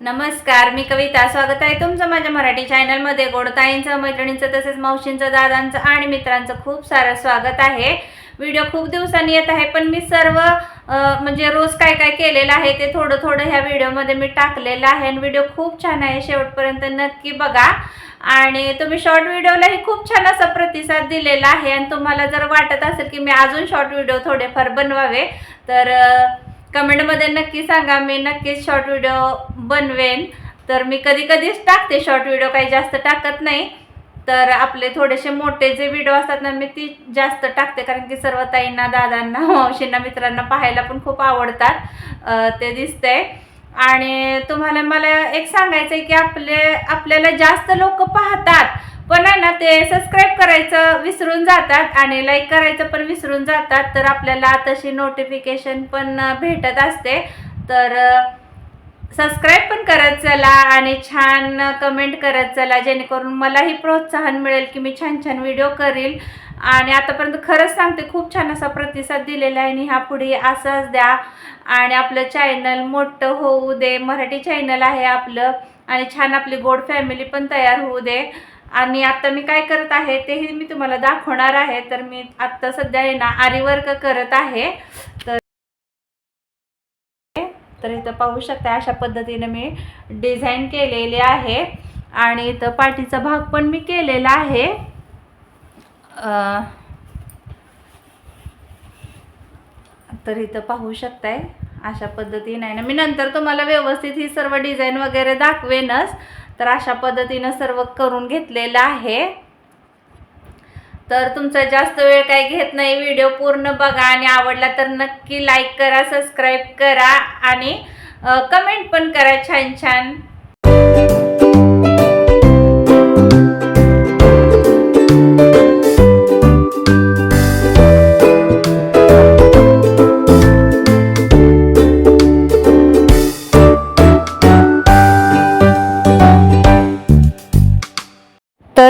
नमस्कार मी कविता. स्वागत आहे तुमचं माझ्या मराठी चॅनलमध्ये. गोडताईंचं मैत्रिणींचं तसेच मावशींचं दादांचं आणि मित्रांचं खूप सारं स्वागत आहे. व्हिडिओ खूप दिवसांनी येत आहे पण मी सर्व म्हणजे रोज काय काय केलेलं आहे ते थोडं थोडं ह्या व्हिडिओमध्ये मी टाकलेलं आहे आणि व्हिडिओ खूप छान आहे. शेवटपर्यंत नक्की बघा. आणि तुम्ही शॉर्ट व्हिडिओलाही खूप छान असा प्रतिसाद दिलेला आहे. आणि तुम्हाला जर वाटत असेल की मी अजून शॉर्ट व्हिडिओ थोडेफार बनवावे तर कमेंटमध्ये नक्की सांगा. मी नक्कीच शॉर्ट व्हिडिओ बनवेन. तर मी कधी कधीच टाकते शॉर्ट व्हिडिओ काही जास्त टाकत नाही. तर आपले थोडेसे मोठे जे व्हिडिओ असतात ना मी ती जास्त टाकते. कारण की सर्व ताईंना दादांना मावशींना मित्रांना पाहायला पण खूप आवडतात. ते दिसतंय. आणि तुम्हाला मला एक सांगायचं आहे की आपले आपल्याला जास्त लोक पाहतात. पण आहे ना ते सबस्क्राईब करायचं विसरून जातात आणि लाईक करायचं पण विसरून जातात तर आपल्याला तशी नोटिफिकेशन पण भेटत असते. तर सबस्क्राईब पण करत चला आणि छान कमेंट करत चला जेणेकरून मलाही प्रोत्साहन मिळेल की मी छान छान व्हिडिओ करील. आणि आतापर्यंत खरंच सांगते खूप छान असा प्रतिसाद दिलेला आहे आणि ह्या पुढे असाच द्या. आणि आपलं चॅनल मोठं होऊ दे मराठी चॅनल आहे आपलं. आणि छान आपली गोड फॅमिली पण तयार होऊ दे. आणि आता मी काय करत आहे तेही मी तुम्हाला दाखवणार आहे. तर मी आत्ता सध्या आहे ना आरी वर्क करत आहे. तर तर इथं पाहू शकता अशा पद्धतीने मी डिझाईन केलेले आहे. आणि इथं पाठीचा भाग पण मी केलेला आहे. तर इथं पाहू शकताय. अशा पद्धतीने आहे ना. मी नंतर तुम्हाला व्यवस्थित ही सर्व डिझाईन वगैरे दाखवेनच. तर अशा पद्धतीनं सर्व करून घेतलेलं आहे. तर तुमचा जास्त वेळ काही घेत नाही. व्हिडिओ पूर्ण बघा आणि आवडला तर नक्की लाईक करा सबस्क्राईब करा आणि कमेंट पण करा छान छान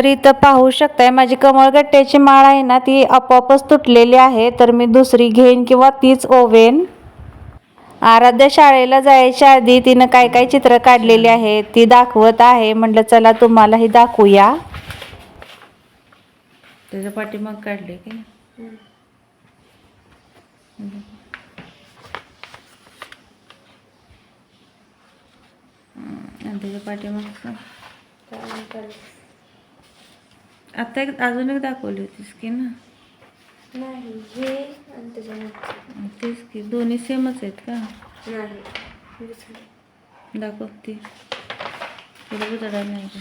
तर इथं पाहू शकताय. माझी कमळगट्ट्याची माळ आहे ना ती आपोआपच तुटलेली आहे. तर मी दुसरी घेईन किंवा तीच ओवेन. आराध्या शाळेला जायच्या आधी तिनं काय काय चित्र काढलेली आहे ती दाखवत आहे. म्हटलं चला तुम्हालाही दाखवूया. त्याच्या पाठीमाग काढले की त्याच्या पाठीमाग आता एक अजून एक दाखवली होतीस की ना नाही हे आणि तेच की दोन्ही सेमच आहेत का नाही दुसरं. दाखव ती तुला नाही का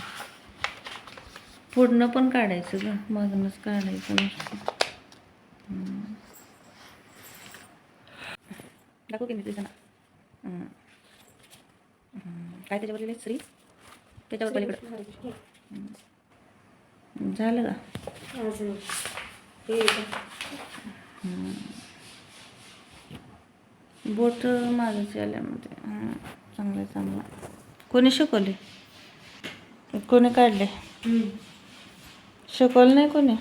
पूर्ण पण काढायचं ग मागूनच काढायचं नुसतं हम्म. दाखव की मी तुझं ना हम्म. हम्म. काय त्याच्यावर लिहिले श्री त्याच्यावर पलीकडं. झालं का? अजून. हे. बोट माझं आल्यामध्ये हं, चांगलं चांगलं. कोणी शिकवले? कोणी काढले? शिकवलं नाही कोणी?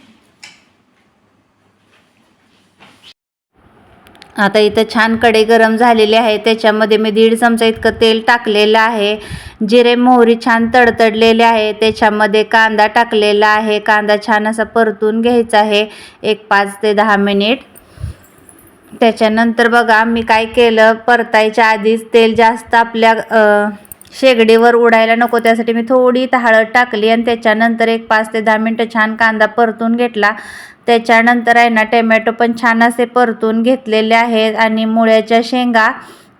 आता इथं छानकडे गरम झालेले आहे. त्याच्यामध्ये मी दीड चमचा इतकं तेल टाकलेलं आहे. जिरे मोहरी छान तडतडलेले आहे. त्याच्यामध्ये कांदा टाकलेला आहे. कांदा छान असा परतून घ्यायचा आहे. एक पाच ते दहा मिनिट. त्याच्यानंतर बघा मी काय केलं? परतायच्या आधीच तेल जास्त आपल्या शेगडीवर उडायला नको. त्यासाठी मी थोडी हळद टाकली आणि त्याच्यानंतर एक पाच ते दहा मिनटं छान कांदा परतून घेतला. त्याच्यानंतर आहे ना टोमॅटो पण छान असे परतून घेतलेले आहेत आणि मुळ्याच्या शेंगा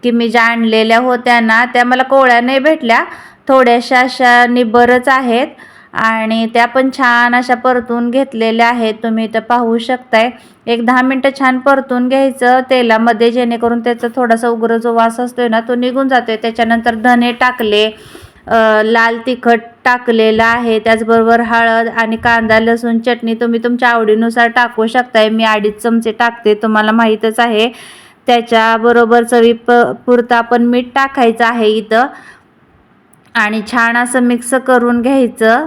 की मी ज्या आणलेल्या होत्या ना त्या मला कोळ्या नाही भेटल्या. थोड्याशा अशा निबरच आहेत आणि त्या पण छान अशा परतून घेतलेल्या आहेत. तुम्ही इथं पाहू शकताय. एक दहा मिनटं छान परतून घ्यायचं तेलामध्ये जेणेकरून त्याचा थोडासा उग्र जो वास असतोय ना तो निघून जातोय. त्याच्यानंतर धने टाकले लाल तिखट टाकलेलं आहे. त्याचबरोबर हळद आणि कांदा लसूण चटणी तुम्ही तुमच्या आवडीनुसार टाकू शकताय. मी अडीच चमचे टाकते तुम्हाला माहीतच आहे. त्याच्याबरोबर चवी प पुरता पण मीठ टाकायचं आहे इथं. आणि छान असं मिक्स करून घ्यायचं.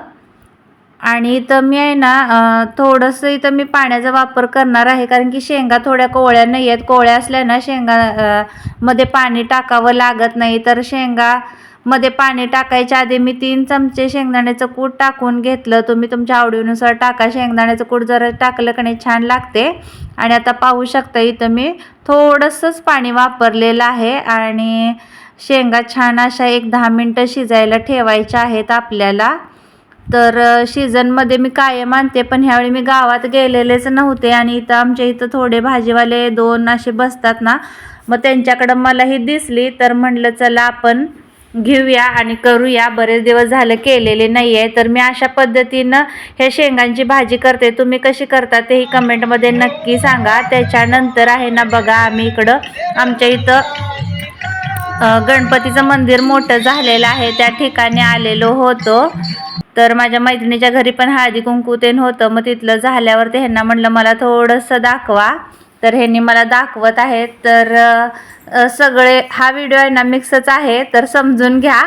आणि इथं मी आहे ना थोडंसं इथं मी पाण्याचा वापर करणार आहे. कारण की शेंगा थोड्या कोवळ्या नाही आहेत. कोवळ्या असल्या ना शेंगा मध्ये पाणी टाकावं लागत नाही. तर शेंगा मध्ये पाणी टाकायच्या आधी मी तीन चमचे शेंगदाण्याचं कूट टाकून घेतलं. तुम्ही तुमच्या आवडीनुसार टाका. शेंगदाण्याचं कूट जरा टाकलं का नाही छान लागते. आणि आता पाहू शकता इथं मी थोडंसंच पाणी वापरलेलं आहे. आणि शेंगा छान अशा एक दहा मिनटं शिजायला ठेवायच्या आहेत आपल्याला. तर सीझनमध्ये मी कायम आणते पण ह्यावेळी मी गावात गेलेलेच नव्हते. आणि इथं आमच्या इथं थोडे भाजीवाले दोन असे बसतात ना मग त्यांच्याकडं मला ही दिसली. तर म्हणलं चला आपण घेऊया आणि करूया. बरेच दिवस झालं केलेले नाही आहे तर मी अशा पद्धतीनं हे शेंगांची भाजी करते. तुम्ही कशी करता तेही कमेंटमध्ये नक्की सांगा. त्याच्यानंतर आहे ना बघा आम्ही इकडं आमच्या इथं गणपतीचं मंदिर मोठं झालेलं आहे. त्या ठिकाणी आलेलो होतो. तर माझ्या मैत्रिणीच्या घरी पण हळदी कुंकू तेन होतं. मग तिथलं झाल्यावर ते ह्यांना म्हणलं मला थोडंसं दाखवा. तर ह्यांनी मला दाखवत आहेत. तर सगळे हा व्हिडिओ आहे ना मिक्सच आहे. तर समजून घ्या.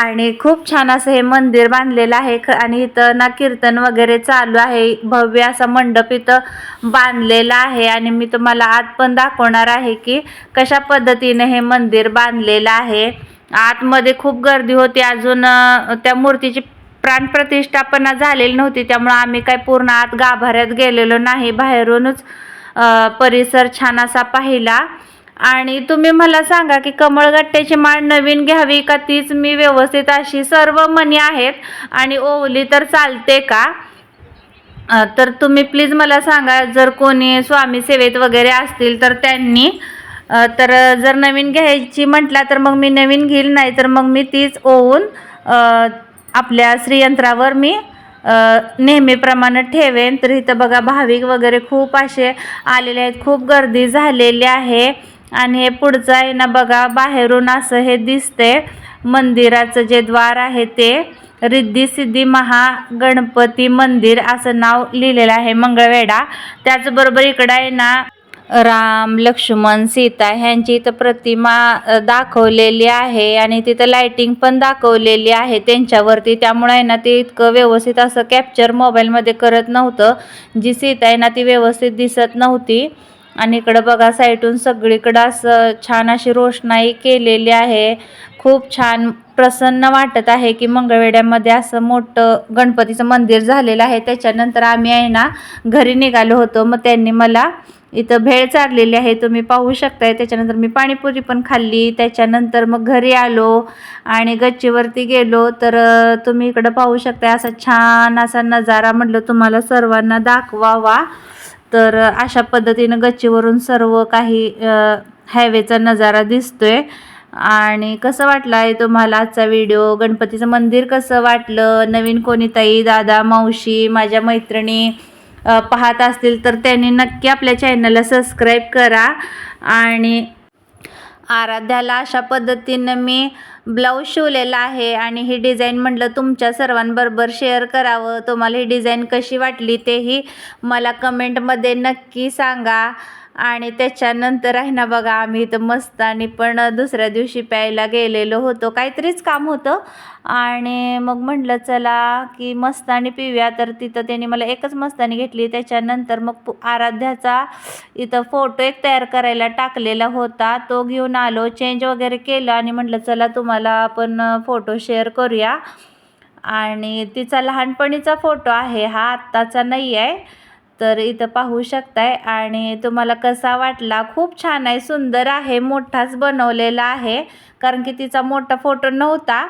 आणि खूप छान असं हे मंदिर बांधलेलं आहे. ख आणि इथं ना कीर्तन वगैरे चालू आहे. भव्य असा मंडप इथं बांधलेला आहे. आणि मी तुम्हाला आत पण दाखवणार आहे की कशा पद्धतीने हे मंदिर बांधलेलं आहे. आतमध्ये खूप गर्दी होती. अजून त्या मूर्तीची प्राणप्रतिष्ठापना झालेली नव्हती. त्यामुळं आम्ही काय पूर्ण आत गाभाऱ्यात गेलेलो नाही. बाहेरूनच परिसर छान असा पाहिला. आणि तुम्ही मला सांगा की कमळगट्ट्याची माळ नवीन घ्यावी का तीच मी व्यवस्थित अशी सर्व मनी आहेत आणि ओवली तर चालते का? तर तुम्ही प्लीज मला सांगा जर कोणी स्वामी सेवेत वगैरे असतील तर त्यांनी तर जर नवीन घ्यायची म्हटला तर मग मी नवीन घेईल नाही तर मग मी तीच ओवून आपल्या श्रीयंत्रावर मी नेहमीप्रमाणे ठेवेन. तर इथं बघा भाविक वगैरे खूप असे आलेले आहेत. खूप गर्दी झालेली आहे. आणि हे पुढचं आहे ना बघा बाहेरून असं हे दिसते मंदिराचं जे द्वार आहे ते रिद्धी सिद्धी महागणपती मंदिर असं नाव लिहिलेलं आहे मंगळवेढा. त्याचबरोबर इकडं आहे ना राम लक्ष्मण सीता ह्यांची इथं प्रतिमा दाखवलेली आहे आणि तिथं लाईटिंग पण दाखवलेली आहे त्यांच्यावरती. त्यामुळे आहे ना ते इतकं व्यवस्थित असं कॅप्चर मोबाईलमध्ये करत नव्हतं. जी सीता आहे ना ती व्यवस्थित दिसत नव्हती. आणि इकडं बघा साईडून सगळीकडं असं छान अशी रोषणाई केलेली आहे. खूप छान प्रसन्न वाटत आहे की मंगळवेड्यामध्ये असं मोठं गणपतीचं मंदिर झालेलं आहे. त्याच्यानंतर आम्ही आहे ना घरी निघालो होतो. मग त्यांनी मला इथं भेळ चारलेली आहे. तुम्ही पाहू शकताय. त्याच्यानंतर मी पाणीपुरी पण खाल्ली. त्याच्यानंतर मग घरी आलो आणि गच्चीवरती गेलो. तर तुम्ही इकडं पाहू शकताय असा छान असा नजारा म्हटलं तुम्हाला सर्वांना दाखवावा. तर अशा पद्धतीनं गच्चीवरून सर्व काही हायवेचा नजारा दिसतोय. आणि कसं वाटलं आहे तुम्हाला आजचा व्हिडिओ गणपतीचं मंदिर कसं वाटलं? नवीन कोणी ताई दादा मावशी माझ्या मैत्रिणी पाहत असतील तर त्यांनी नक्की आपल्या चॅनलला सबस्क्राईब करा. आणि आराध्याला अशा पद्धतीनं मी ब्लाऊज शिवलेला आहे आणि ही डिझाईन म्हटलं तुमच्या सर्वांबरोबर शेअर करावं. तुम्हाला ही डिझाईन कशी वाटली तेही मला कमेंटमध्ये नक्की सांगा. आणि त्याच्यानंतर आहे ना बघा आम्ही इथं मस्तानी पण दुसऱ्या दिवशी प्यायला गेलेलो होतो. काहीतरीच काम होतं. आणि मग म्हटलं चला की मस्तानी पिऊया. तर तिथं त्यांनी मला एकच मस्तानी घेतली. त्याच्यानंतर मग आराध्याचा इथं फोटो एक तयार करायला टाकलेला होता. तो घेऊन आलो चेंज वगैरे केलं आणि म्हटलं चला तुम्हाला आपण फोटो शेअर करूया. आणि तिचा लहानपणीचा फोटो आहे. हा आत्ताचा नाही आहे तर इथं पाहू शकताय. आणि तुम्हाला कसा वाटला? खूप छान आहे सुंदर आहे मोठाच बनवलेला आहे कारण की तिचा मोठा फोटो नव्हता.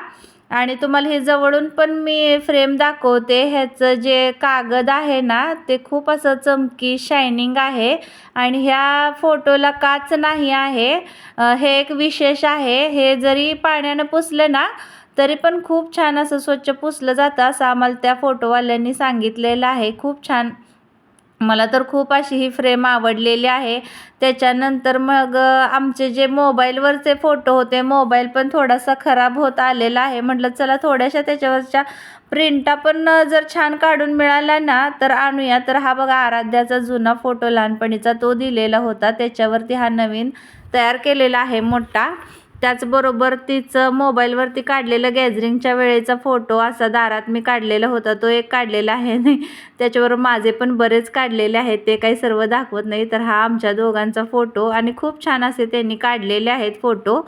आणि तुम्हाला हे जवळून पण मी फ्रेम दाखवते. ह्याचं जे कागद आहे ना ते खूप असं चमकी शायनिंग आहे. आणि ह्या फोटोला काच नाही आहे. हे एक विशेष आहे. हे जरी पाण्यानं पुसलं ना तरी पण खूप छान असं स्वच्छ पुसलं जातं असं आम्हाला त्या फोटोवाल्यांनी सांगितलेलं आहे. खूप छान मला तर खूप अशी ही फ्रेम आवडलेली आहे. त्याच्यानंतर मग आमचे जे मोबाईलवरचे फोटो होते मोबाईल पण थोडासा खराब होत आलेला आहे. म्हटलं चला थोड्याशा त्याच्यावरच्या प्रिंटा पण जर छान काढून मिळाला ना तर आणूया. तर हा बघा आराध्याचा जुना फोटो लहानपणीचा तो दिलेला होता. त्याच्यावरती हा नवीन तयार केलेला आहे मोठा. त्याचबरोबर तिचं मोबाईलवरती काढलेलं गॅदरिंगच्या वेळेचा फोटो असा दारात मी काढलेला होता. तो एक काढलेला आहे. नाही त्याच्याबरोबर माझे पण बरेच काढलेले आहेत. ते काही सर्व दाखवत नाही तर हा आमच्या दोघांचा फोटो. आणि खूप छान असे त्यांनी काढलेले आहेत फोटो.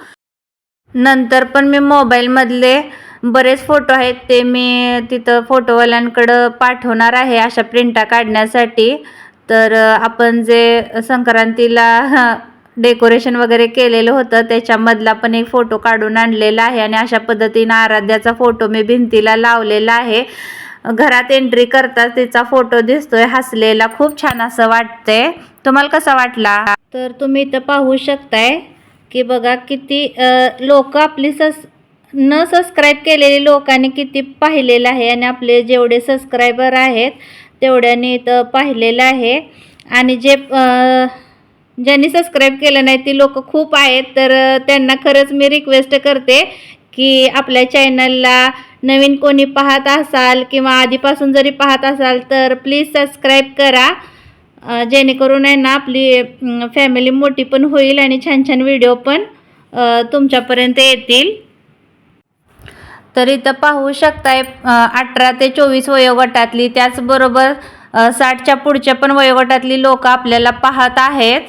नंतर पण मी मोबाईलमधले बरेच फोटो आहेत. ते मी तिथं फोटोवाल्यांकडं पाठवणार आहे अशा प्रिंटा काढण्यासाठी. तर आपण जे संक्रांतीला डेकोरेशन वगैरे केलेलं होतं. त्याच्यामधला पण एक फोटो काढून आणलेला आहे आणि अशा पद्धतीनं आराध्याचा फोटो मी भिंतीला लावलेला आहे. घरात एंट्री करताच तिचा फोटो दिसतोय. हसलेला खूप छान असं वाटतंय. तुम्हाला कसा वाटला? तर तुम्ही इथं पाहू शकताय की बघा किती लोक आपली सस न सबस्क्राईब केलेले लोकांनी किती पाहिलेलं आहे आणि आपले जेवढे सबस्क्रायबर आहेत तेवढ्याने इथं पाहिलेलं आहे. आणि जे ज्यांनी सबस्क्राईब केलं नाही ती लोक खूप आहेत. तर त्यांना खरंच मी रिक्वेस्ट करते की आपल्या चॅनलला नवीन कोणी पाहत असाल किंवा आधीपासून जरी पाहत असाल तर प्लीज सबस्क्राईब करा. जेणेकरून आहे ना आपली फॅमिली मोठी पण होईल आणि छान छान व्हिडिओ पण तुमच्यापर्यंत येतील. तर इथं पाहू शकताय अठरा ते चोवीस वयोगटातली त्याचबरोबर साठच्या पुढच्या पण वयोगटातली लोक आपल्याला पाहत आहेत.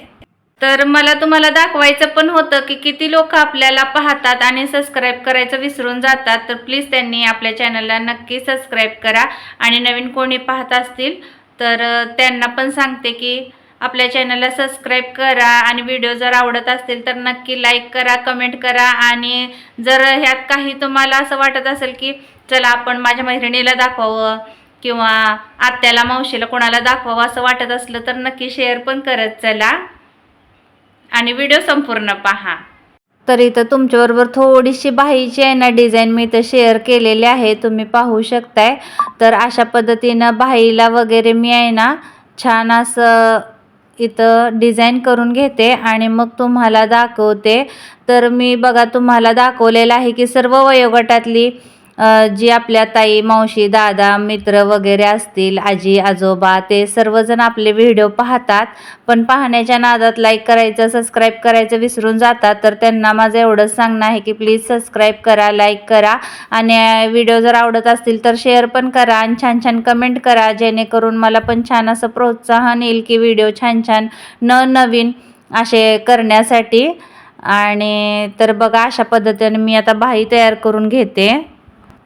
तर मला तुम्हाला दाखवायचं पण होतं की किती लोक आपल्याला पाहतात आणि सबस्क्राईब करायचं विसरून जातात. तर प्लीज त्यांनी आपल्या चॅनलला नक्की सबस्क्राईब करा आणि नवीन कोणी पाहत असतील तर त्यांना पण सांगते की आपल्या चॅनलला सबस्क्राईब करा आणि व्हिडिओ जर आवडत असतील तर नक्की लाईक करा कमेंट करा आणि जर ह्यात काही तुम्हाला असं वाटत असेल की चला आपण माझ्या मैत्रिणीला दाखवावं किंवा आत्याला मावशीला कोणाला दाखवावं असं वाटत असलं तर नक्की शेअर पण करत चला. आणि व्हिडिओ संपूर्ण पहा. तर इथं तुमच्याबरोबर थोडीशी बाहीची आहे ना डिझाईन मी इथं शेअर केलेली आहे तुम्ही पाहू शकताय. तर अशा पद्धतीनं बाहीला वगैरे मी आहे ना छान असं इथं डिझाईन करून घेते आणि मग तुम्हाला दाखवते. तर मी बघा तुम्हाला दाखवलेलं आहे की सर्व वयोगटातली जी आपल्या ताई मावशी दादा मित्र वगैरे असतील आजी आजोबा ते सर्वजण आपले व्हिडिओ पाहतात. पण पाहण्याच्या नादात लाईक करायचं सबस्क्राईब करायचं विसरून जातात. तर त्यांना माझं एवढंच सांगणं आहे की प्लीज सबस्क्राईब करा लाईक करा. आणि व्हिडिओ जर आवडत असतील तर शेअर पण करा आणि छान छान कमेंट करा. जेणेकरून मला पण छान असं प्रोत्साहन येईल की व्हिडिओ छान छान न नवीन असे करण्यासाठी. आणि तर बघा अशा पद्धतीने मी आता बाही तयार करून घेते.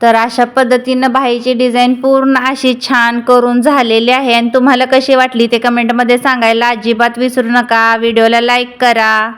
तर अशा पद्धतीनं बाईची डिझाईन पूर्ण अशी छान करून झालेली आहे. आणि तुम्हाला कशी वाटली ते कमेंटमध्ये सांगायला अजिबात विसरू नका. व्हिडिओला लाईक करा.